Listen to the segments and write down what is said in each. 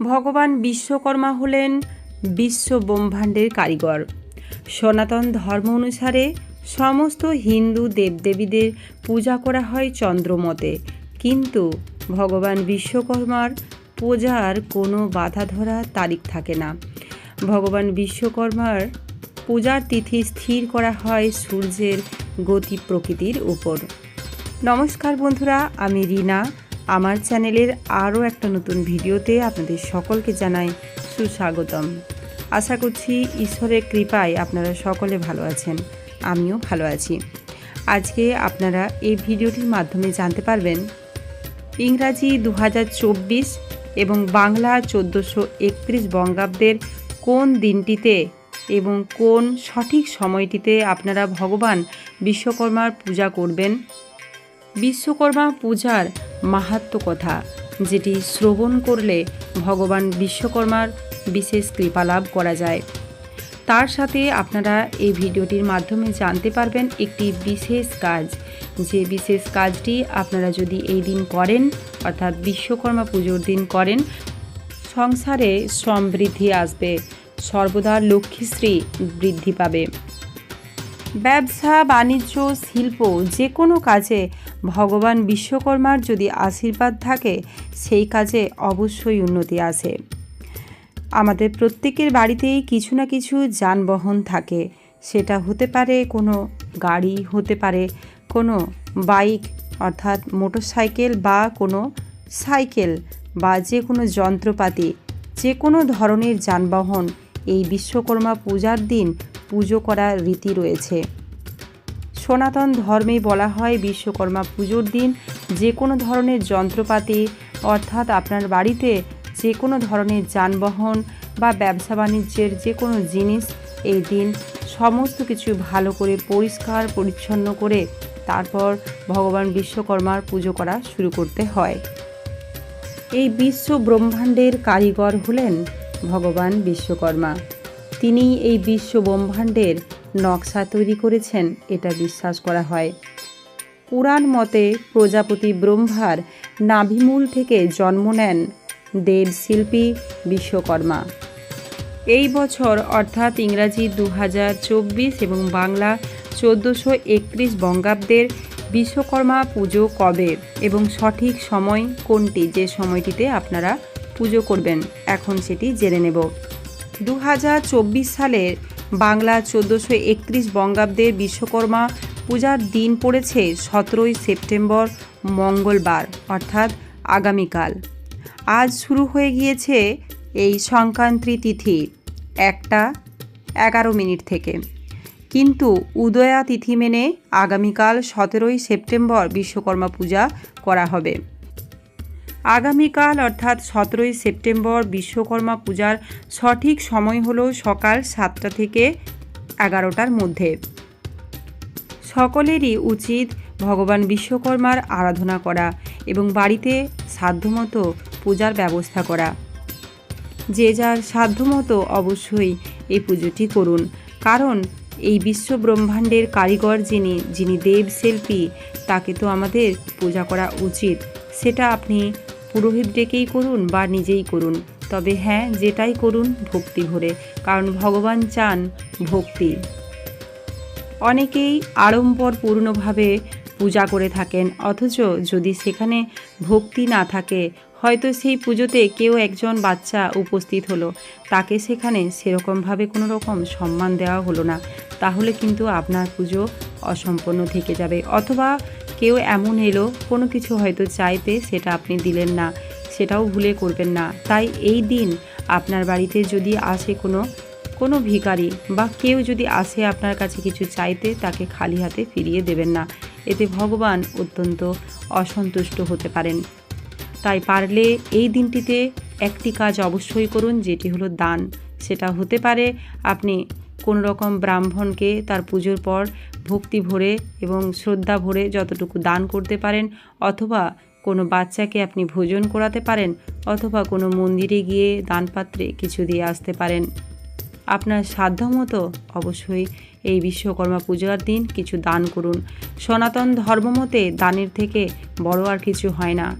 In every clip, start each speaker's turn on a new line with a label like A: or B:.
A: ভগবান বিশ্বকর্মা হলেন বিশ্ব ব্রহ্মাণ্ডের কারিগর। সনাতন ধর্ম অনুসারে সমস্ত হিন্দু দেবদেবীদের পূজা করা হয় চন্দ্রমতে। কিন্তু ভগবান বিশ্বকর্মার পূজার কোনো বাধা ধরা তারিখ থাকে না। ভগবান বিশ্বকর্মার পূজার তিথি স্থির করা হয় সূর্যের গতি প্রকৃতির উপর। নমস্কার বন্ধুরা, আমি রিনা। আমার চ্যানেলের আরও একটা নতুন ভিডিওতে আপনাদের সকলকে জানাই সুস্বাগতম। আশা করছি ঈশ্বরের কৃপায় আপনারা সকলে ভালো আছেন, আমিও ভালো আছি। আজকে আপনারা এই ভিডিওটির মাধ্যমে জানতে পারবেন, ইংরাজি দু হাজার চব্বিশ এবং বাংলা চোদ্দোশো একত্রিশ বঙ্গাব্দের কোন দিনটিতে এবং কোন সঠিক সময়টিতে আপনারা ভগবান বিশ্বকর্মার পূজা করবেন? বিশ্বকর্মা পূজার মাহাত্ম কথা, যেটি শ্রবণ করলে ভগবান বিশ্বকর্মার বিশেষ কৃপা লাভ করা যায়। তার সাথে আপনারা এই ভিডিওটির মাধ্যমে জানতে পারবেন একটি বিশেষ কাজ। যে বিশেষ কাজটি আপনারা যদি এই দিন করেন, অর্থাৎ বিশ্বকর্মা পুজোর দিন করেন, সংসারে সমৃদ্ধি আসবে, সর্বদা লক্ষ্মীশ্রী বৃদ্ধি পাবে। ব্যবসা, বাণিজ্য, শিল্প, যে কোনো কাজে ভগবান বিশ্বকর্মার যদি আশীর্বাদ থাকে, সেই কাজে অবশ্যই উন্নতি আসে আমাদের প্রত্যেকের বাড়িতেই কিছু না কিছু যানবাহন থাকে। সেটা হতে পারে কোনো গাড়ি, হতে পারে কোনো বাইক, অর্থাৎ মোটরসাইকেল বা কোনো সাইকেল বা যে কোনো যন্ত্রপাতি, যে কোনো ধরনের যানবাহন এই বিশ্বকর্মা পূজার দিন পুজো করার রীতি রয়েছে। সনাতন ধর্মে বলা হয় বিশ্বকর্মা পুজোর দিন। যে কোনো ধরনের যন্ত্রপাতি, অর্থাৎ আপনার বাড়িতে যে কোনো ধরনের যানবাহন বা ব্যবসা বাণিজ্যের যে কোনো জিনিস এই দিন সমস্ত কিছু ভালো করে পরিষ্কার, পরিচ্ছন্ন করে তারপর ভগবান বিশ্বকর্মার পুজো করা শুরু করতে হয়। এই বিশ্ব ব্রহ্মাণ্ডের কারিগর হলেন ভগবান বিশ্বকর্মা। তিনি এই বিশ্ব ব্রহ্মাণ্ডের নকশা তৈরি করেছেন, এটা বিশ্বাস করা হয়। পুরাণ মতে প্রজাপতি ব্রহ্মার নাভিমূল থেকে জন্ম নেন দেবশিল্পী বিশ্বকর্মা। এই বছর অর্থাৎ ইংরাজি দু হাজার চব্বিশ এবং বাংলা চোদ্দোশো একত্রিশ বঙ্গাব্দের বিশ্বকর্মা পুজো কবে এবং সঠিক সময় কোনটি যে সময়টিতে আপনারা পুজো করবেন, এখন সেটি জেনে নেব। দু হাজার চব্বিশ সালের বাংলা চোদ্দোশো একত্রিশ বঙ্গাব্দের বিশ্বকর্মা পূজার দিন পড়েছে সতেরোই সেপ্টেম্বর, মঙ্গলবার, অর্থাৎ আগামীকাল। আজ শুরু হয়ে গিয়েছে এই সংক্রান্তি তিথি, একটা এগারো মিনিট থেকে। কিন্তু উদয়া তিথি মেনে আগামীকাল সতেরোই সেপ্টেম্বর বিশ্বকর্মা পূজা করা হবে। আগামীকাল অর্থাৎ সতেরোই সেপ্টেম্বর বিশ্বকর্মা পূজার সঠিক সময় হলো সকাল সাতটা থেকে এগারোটার মধ্যে। সকলেরই উচিত ভগবান বিশ্বকর্মার আরাধনা করা এবং বাড়িতে সাধ্যমতো পূজার ব্যবস্থা করা। যে যার সাধ্যমতো অবশ্যই এই পুজোটি করুন। কারণ এই বিশ্ব ব্রহ্মাণ্ডের কারিগর যিনি যিনি দেবশিল্পী তাকে তো আমাদের পূজা করা উচিত। সেটা আপনি পুরোহিত ডেকেই করুন বা নিজেই করুন। তবে হ্যাঁ যেটাই করুন, ভক্তি ভরে, কারণ ভগবান চান ভক্তি। অনেকেই আড়ম্বরপূর্ণভাবে পূজা করে থাকেন, অথচ যদি সেখানে ভক্তি না থাকে, হয়তো সেই পুজোতে কেউ একজন বাচ্চা উপস্থিত হলো। তাকে সেখানে সেরকমভাবে কোনো রকম সম্মান দেওয়া হলো না। তাহলে কিন্তু আপনার পুজো অসম্পন্ন থেকে যাবে, অথবা কেউ এমন এলো, কোনো কিছু হয়তো চাইতে সেটা আপনি দিলেন না, সেটাও ভুলে করবেন না। তাই এই দিন আপনার বাড়িতে যদি আসে কোনো কোনো ভিখারি বা কেউ যদি আসে আপনার কাছে কিছু চাইতে, তাকে খালি হাতে ফিরিয়ে দেবেন না। এতে ভগবান অত্যন্ত অসন্তুষ্ট হতে পারেন। তাই পারলে এই দিনটিতে একটি কাজ অবশ্যই করুন, যেটি হলো দান। সেটা হতে পারে আপনি কোনো রকম ব্রাহ্মণকে তার পুজোর পর ভক্তি ভরে এবং শ্রদ্ধা ভরে যতটুকু দান করতে পারেন, অথবা কোনো বাচ্চাকে আপনি ভোজন করাতে পারেন, অথবা কোনো মন্দিরে গিয়ে দানপাত্রে কিছু দিয়ে আসতে পারেন। আপনার সাধ্যমতো অবশ্যই এই বিশ্বকর্মা পূজার দিন কিছু দান করুন। সনাতন ধর্মমতে দানের থেকে বড় আর কিছু হয় না।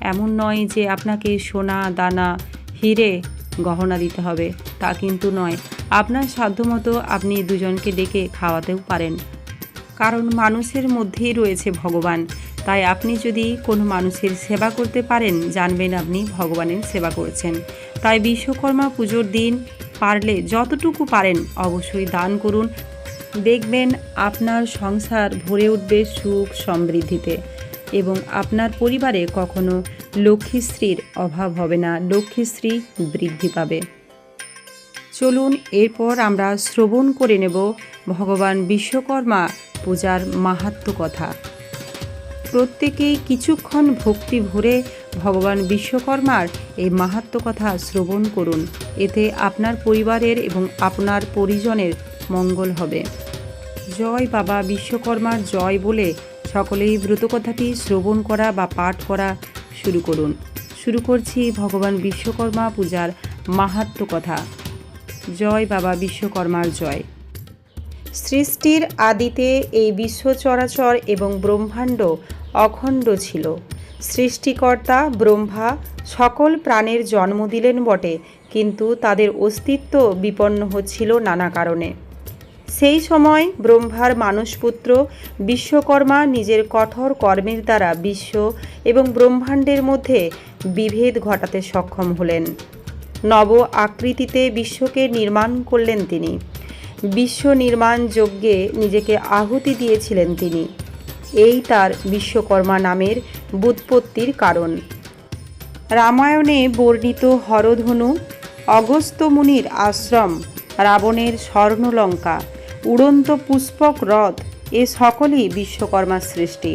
A: এমন নয় যে আপনাকে সোনা, দানা, হিরে গহনা দিতে হবে। তা কিন্তু নয়। আপনার সাধ্যমতো আপনি দুজনকে ডেকে খাওয়াতেও পারেন। কারণ মানুষের মধ্যেই রয়েছে ভগবান। তাই আপনি যদি কোনো মানুষের সেবা করতে পারেন, জানবেন আপনি ভগবানের সেবা করছেন। তাই বিশ্বকর্মা পুজোর দিন পারলে যতটুকু পারেন অবশ্যই দান করুন। দেখবেন আপনার সংসার ভরে উঠবে সুখ সমৃদ্ধিতে এবং আপনার পরিবারে কখনো লক্ষ্মীশ্রীর অভাব হবে না, লক্ষ্মীশ্রী বৃদ্ধি পাবে। চলুন, এরপর আমরা শ্রবণ করে নেব ভগবান বিশ্বকর্মা পূজার মাহাত্ম কথা। প্রত্যেকেই কিছুক্ষণ ভক্তি ভরে ভগবান বিশ্বকর্মার এই মাহাত্ম্য কথা শ্রবণ করুন। এতে আপনার পরিবারের এবং আপনার পরিজনের মঙ্গল হবে। জয় বাবা বিশ্বকর্মার জয় বলে সকলেই ব্রতকথাটি শ্রবণ করা বা পাঠ করা শুরু করুন। শুরু করছি ভগবান বিশ্বকর্মা পূজার মাহাত্ম্য কথা। জয় বাবা বিশ্বকর্মার জয়। সৃষ্টির আদিতে এই বিশ্ব চরাচর এবং ব্রহ্মাণ্ড অখণ্ড ছিল। সৃষ্টিকর্তা ব্রহ্মা সকল প্রাণের জন্ম দিলেন বটে, কিন্তু তাদের অস্তিত্ব বিপন্ন হচ্ছিল নানা কারণে। সেই সময় ব্রহ্মার মানসপুত্র বিশ্বকর্মা নিজের কঠোর কর্মের দ্বারা বিশ্ব এবং ব্রহ্মাণ্ডের মধ্যে বিভেদ ঘটাতে সক্ষম হলেন। নব আকৃতিতে বিশ্বকে নির্মাণ করলেন তিনি। বিশ্ব নির্মাণ যজ্ঞে নিজেকে আহুতি দিয়েছিলেন তিনি। এই তার বিশ্বকর্মা নামের বুৎপত্তির কারণ। রামায়ণে বর্ণিত হরধনু অগস্ত্য মুনির আশ্রম, রাবণের স্বর্ণলঙ্কা উড়ন্ত পুষ্পক রথ এ সকলই বিশ্বকর্মার সৃষ্টি।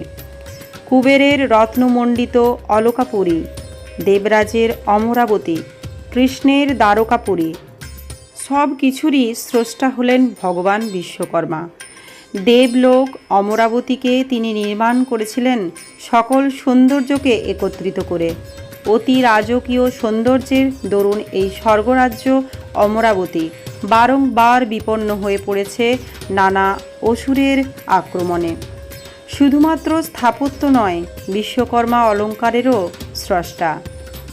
A: কুবেরের রত্নমণ্ডিত অলকাপুরী, দেবরাজের অমরাবতী, কৃষ্ণের দ্বারকাপুরী সব কিছুরই স্রষ্টা হলেন ভগবান বিশ্বকর্মা। দেবলোক অমরাবতীকে তিনি নির্মাণ করেছিলেন সকল সৌন্দর্যকে একত্রিত করে। অতি রাজকীয় সৌন্দর্যের দরুন এই স্বর্গরাজ্য অমরাবতী। বারংবার বিপন্ন হয়ে পড়েছে নানা অসুরের আক্রমণে। শুধুমাত্র স্থাপত্য নয়, বিশ্বকর্মা অলঙ্কারেরও স্রষ্টা।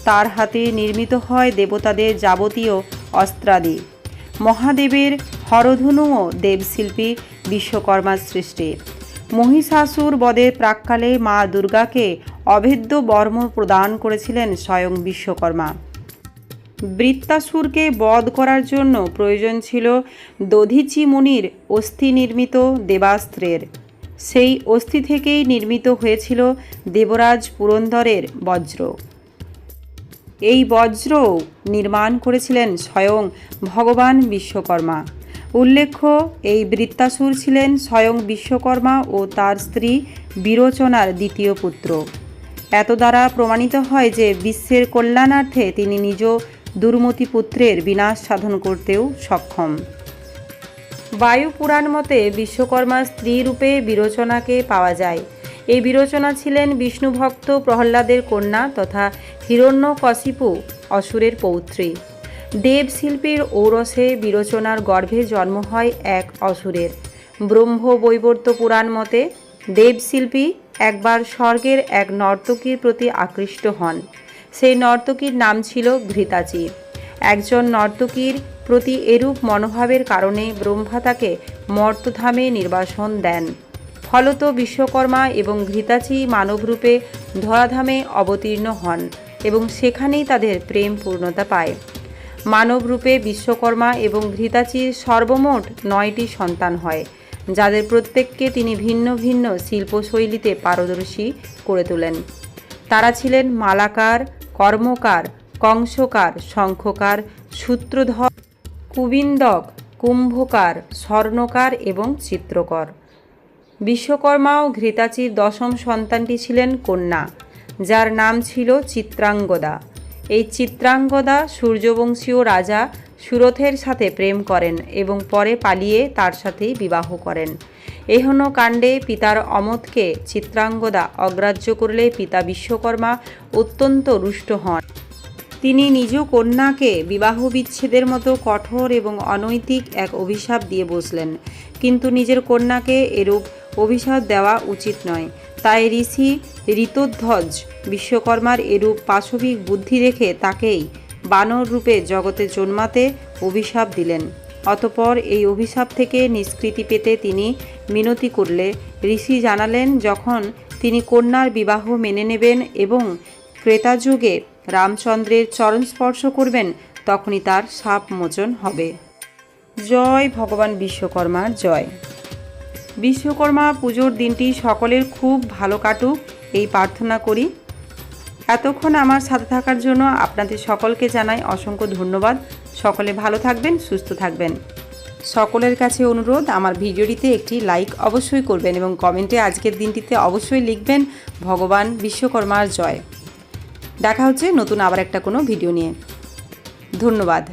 A: তার হাতে নির্মিত হয় দেবতাদের যাবতীয় অস্ত্রাদি। মহাদেবের হরধনুও দেবশিল্পী বিশ্বকর্মার সৃষ্টি। মহিষাসুর বদের প্রাককালে মা দুর্গাকে অভেদ্য বর্ম প্রদান করেছিলেন স্বয়ং বিশ্বকর্মা। বৃত্তাসুরকে বধ করার জন্য প্রয়োজন ছিল দধিচি মুনির অস্থি নির্মিত দেবাস্ত্রের। সেই অস্থি থেকেই নির্মিত হয়েছিল দেবরাজ পুরন্দরের বজ্র। এই বজ্র নির্মাণ করেছিলেন স্বয়ং ভগবান বিশ্বকর্মা। উল্লেখ্য, এই বৃত্তাসুর ছিলেন স্বয়ং বিশ্বকর্মা ও তার স্ত্রী বিরোচনার দ্বিতীয় পুত্র। এত দ্বারা প্রমাণিত হয় যে বিশ্বের কল্যাণার্থে তিনি নিজ দুর্মতি পুত্রের বিনাশ সাধন করতেও সক্ষম। বায়ু পুরাণ মতে বিশ্বকর্মার স্ত্রী রূপে বিরোচনাকে পাওয়া যায়। এই বিরোচনা ছিলেন বিষ্ণুভক্ত প্রহ্লাদের কন্যা তথা হিরণ্যকশিপু অসুরের পৌত্রী। দেবশিল্পীর ঔরসে বিরোচনার গর্ভে জন্ম হয় এক অসুরের। ব্রহ্ম বৈবর্ত পুরাণ মতে দেবশিল্পী একবার স্বর্গের এক নর্তকীর প্রতি আকৃষ্ট হন। সেই নর্তকীর নাম ছিল ঘৃতাচি। একজন নর্তকীর প্রতি এরূপ মনোভাবের কারণে ব্রহ্মা তাকে মর্তধামে নির্বাসন দেন। ফলত বিশ্বকর্মা এবং ঘৃতাচি মানবরূপে ধরাধামে অবতীর্ণ হন এবং সেখানেই তাদের প্রেম পূর্ণতা পায়। মানবরূপে বিশ্বকর্মা এবং ঘৃতাচির সর্বমোট নয়টি সন্তান হয়, যাদের প্রত্যেককে তিনি ভিন্ন ভিন্ন শিল্পশৈলীতে পারদর্শী করে তোলেন। তারা ছিলেন মালাকার কর্মকার, কংসকার, শঙ্খকার, সূত্রধর, কুবিন্দক, কুম্ভকার, স্বর্ণকার এবং চিত্রকর। বিশ্বকর্মা ও ঘৃতাচির দশম সন্তানটি ছিলেন কন্যা, যার নাম ছিল চিত্রাঙ্গদা। এই চিত্রাঙ্গদা সূর্যবংশীয় রাজা সুরথের সাথে প্রেম করেন এবং পরে পালিয়ে তার সাথেই বিবাহ করেন। এহন কাণ্ডে পিতার অমতকে চিত্রাঙ্গদা অগ্রাহ্য করলে পিতা বিশ্বকর্মা অত্যন্ত রুষ্ট হন। তিনি নিজ কন্যাকে বিবাহ বিচ্ছেদের মতো কঠোর এবং অনৈতিক এক অভিশাপ দিয়ে বসলেন। কিন্তু নিজের কন্যাকে এরূপ অভিশাপ দেওয়া উচিত নয়। তাই ঋষি ঋতধ্বজ বিশ্বকর্মার এরূপ পাশবিক বুদ্ধি দেখে তাকেই বানর রূপে জগতে জন্মাতে অভিশাপ দিলেন। অতপর এই অভিশাপ থেকে নিষ্কৃতি পেতে তিনি মিনতি করলে। ঋষি জানালেন, যখন তিনি কন্যার বিবাহ মেনে নেবেন এবং ক্রেতাযুগে রামচন্দ্রের চরণ স্পর্শ করবেন, তখনই তার সাপ মোচন হবে। জয় ভগবান বিশ্বকর্মার জয়। বিশ্বকর্মা পুজোর দিনটি সকলের খুব ভালো কাটুক, এই প্রার্থনা করি। এতক্ষণ আমার সাথে থাকার জন্য আপনাদের সকলকে জানাই অসংখ্য ধন্যবাদ। সকলে ভালো থাকবেন, সুস্থ থাকবেন। সকলের কাছে অনুরোধ, আমার ভিডিওটিতে একটি লাইক অবশ্যই করবেন এবং কমেন্টে আজকের দিনটিতে অবশ্যই লিখবেন, ভগবান বিশ্বকর্মার জয়। দেখা হচ্ছে নতুন আবার একটা কোনো ভিডিও নিয়ে। ধন্যবাদ।